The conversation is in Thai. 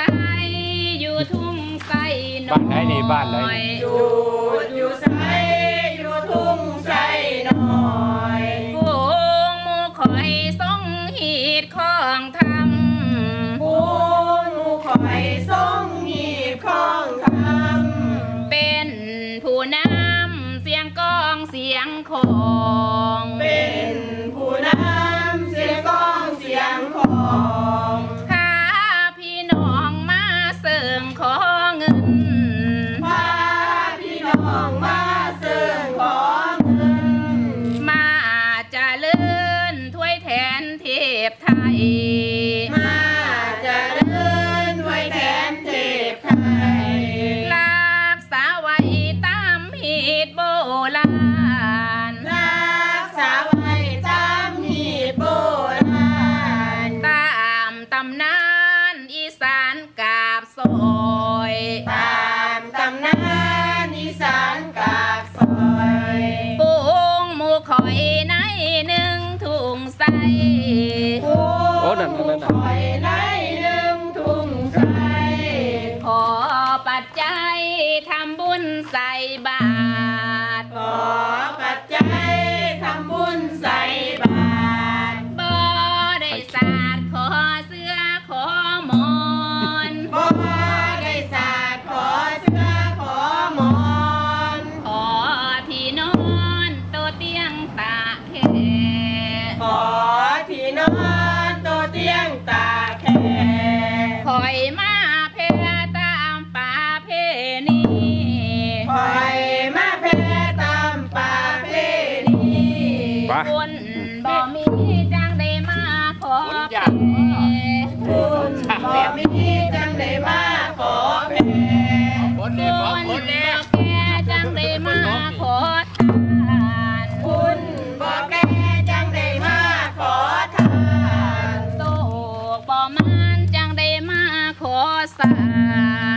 ใสอยู่ทุ่งใสน้อยบ้านไหนนี่บ้านไหน อยู่อยู่ใสอยู่ทุ่งใสน้อยผู้มูคอยส่งหีดของทำบุญหมู่คอยส่งหีดของคำเป็นผู้นำเสียงกลองเสียงของ เป็น กาบซอยตามตำนานอีสานกากซอยปูงหมูข่อยในหนึ่งถุงใสโอ้นั่นนั่นคอยไล่เรื่องทุ่งใจขอปัจจัยทำบุญใส่บาตรขอปัจ บ่มีจังได้มาขอคนอยากคุณบ่มีจังได้มาขอแพ้คนคนี้นบอกบ่แก่จังได้มาขอทานคุณบ่แก่จังได้มาขอทานโตกบ่มันจังได้มาขอสร้า